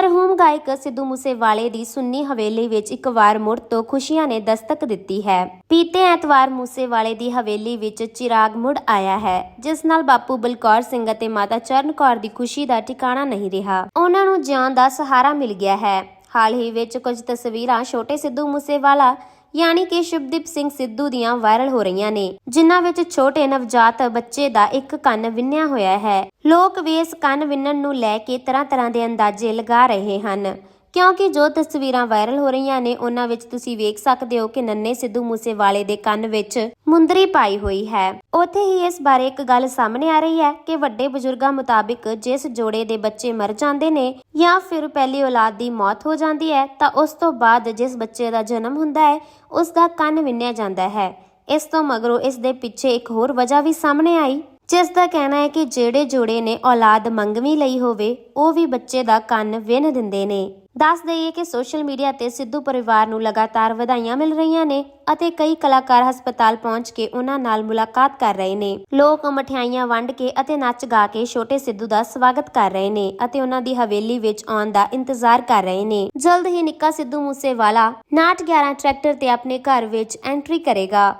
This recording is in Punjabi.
ਮਰਹੂਮ ਗਾਇਕ ਸਿੱਧੂ ਮੂਸੇਵਾਲੇ ਦੀ ਸੁੰਨੀ ਹਵੇਲੀ ਵਿੱਚ ਇੱਕ ਵਾਰ ਮੁੜ ਤੋਂ ਖੁਸ਼ੀਆਂ ਨੇ ਦਸਤਕ ਦਿੱਤੀ ਹੈ। ਬੀਤੇ ਐਤਵਾਰ ਮੂਸੇਵਾਲੇ ਦੀ ਹਵੇਲੀ ਵਿੱਚ ਚਿਰਾਗ ਮੁੜ ਆਇਆ ਹੈ, ਜਿਸ ਨਾਲ ਬਾਪੂ ਬਲਕੌਰ ਸਿੰਘ ਅਤੇ ਮਾਤਾ ਚਰਨ ਕੌਰ ਦੀ ਖੁਸ਼ੀ ਦਾ ਟਿਕਾਣਾ ਨਹੀਂ ਰਿਹਾ। ਉਹਨਾਂ ਨੂੰ ਜਿਉਣ ਦਾ ਸਹਾਰਾ ਮਿਲ ਗਿਆ ਹੈ। ਹਾਲ ਹੀ ਵਿੱਚ ਕੁਝ ਤਸਵੀਰਾਂ ਛੋਟੇ ਸਿੱਧੂ ਮੂਸੇਵਾਲਾ ਯਾਨੀ ਕਿ ਸ਼ੁਭਦੀਪ ਸਿੰਘ ਸਿੱਧੂ ਦੀਆਂ ਵਾਇਰਲ ਹੋ ਰਹੀਆਂ ਨੇ, ਜਿਨ੍ਹਾਂ ਵਿੱਚ ਛੋਟੇ ਨਵਜਾਤ ਬੱਚੇ ਦਾ ਇੱਕ ਕੰਨ ਵਿੰਨਿਆ ਹੋਇਆ ਹੈ। ਲੋਕ ਵੀ ਇਸ ਕੰਨ ਵਿੰਨਣ ਨੂੰ ਲੈ ਕੇ ਤਰ੍ਹਾਂ-ਤਰ੍ਹਾਂ ਦੇ ਅੰਦਾਜ਼ੇ ਲਗਾ ਰਹੇ ਹਨ। ਕਿਉਂਕਿ ਜੋ ਤਸਵੀਰਾਂ ਵਾਇਰਲ ਹੋ ਰਹੀਆਂ ਨੇ, ਉਹਨਾਂ ਵਿੱਚ ਤੁਸੀਂ ਵੇਖ ਸਕਦੇ ਹੋ ਕਿ ਨੰਨੇ ਸਿੱਧੂ ਮੂਸੇਵਾਲੇ ਦੇ ਕੰਨ ਵਿੱਚ ਮੁੰਦਰੀ ਪਾਈ ਹੋਈ ਹੈ। ਉੱਥੇ ਹੀ ਇਸ ਬਾਰੇ ਇੱਕ ਗੱਲ ਸਾਹਮਣੇ ਆ ਰਹੀ ਹੈ ਕਿ ਵੱਡੇ ਬਜ਼ੁਰਗਾਂ ਮੁਤਾਬਿਕ ਜਿਸ ਜੋੜੇ ਦੇ ਬੱਚੇ ਮਰ ਜਾਂਦੇ ਨੇ ਜਾਂ ਫਿਰ ਪਹਿਲੀ ਔਲਾਦ ਦੀ ਮੌਤ ਹੋ ਜਾਂਦੀ ਹੈ, ਤਾਂ ਉਸ ਤੋਂ ਬਾਅਦ ਜਿਸ ਬੱਚੇ ਦਾ ਜਨਮ ਹੁੰਦਾ ਹੈ, ਉਸ ਦਾ ਕੰਨ ਵਿੰਨਿਆ ਜਾਂਦਾ ਹੈ। ਇਸ ਤੋਂ ਮਗਰੋਂ ਇਸ ਦੇ ਪਿੱਛੇ ਇੱਕ ਹੋਰ ਵਜ੍ਹਾ ਵੀ ਸਾਹਮਣੇ ਆਈ, ਜਿਸ ਦਾ ਕਹਿਣਾ ਹੈ ਕਿ ਜਿਹੜੇ ਜੋੜੇ ਨੇ ਔਲਾਦ ਮੰਗਵੀ ਲਈ ਹੋਵੇ, ਉਹ ਵੀ ਬੱਚੇ ਦਾ ਕੰਨ ਵਿੰਨ ਦਿੰਦੇ ਨੇ। ਦੱਸ ਦਈਏ ਕਿ ਸੋਸ਼ਲ ਮੀਡੀਆ ਤੇ ਸਿੱਧੂ ਪਰਿਵਾਰ ਨੂੰ ਲਗਾਤਾਰ ਵਧਾਈਆਂ ਮਿਲ ਰਹੀਆਂ ਨੇ ਅਤੇ ਕਈ ਕਲਾਕਾਰ ਹਸਪਤਾਲ ਪਹੁੰਚ ਕੇ ਉਹਨਾਂ ਨਾਲ ਮੁਲਾਕਾਤ ਕਰ ਰਹੇ ਨੇ। ਲੋਕ ਮਠਿਆਈਆਂ ਵੰਡ ਕੇ ਅਤੇ ਨੱਚ ਗਾ ਕੇ ਛੋਟੇ ਸਿੱਧੂ ਦਾ ਸਵਾਗਤ ਕਰ ਰਹੇ ਨੇ ਅਤੇ ਉਹਨਾਂ ਦੀ ਹਵੇਲੀ ਵਿੱਚ ਆਉਣ ਦਾ ਇੰਤਜ਼ਾਰ ਕਰ ਰਹੇ ਨੇ। ਜਲਦ ਹੀ ਨਿੱਕਾ ਸਿੱਧੂ ਮੂਸੇਵਾਲਾ ਨਾਟ 11 ਟਰੈਕਟਰ ਤੇ ਆਪਣੇ ਘਰ ਵਿੱਚ ਐਂਟਰੀ ਕਰੇਗਾ।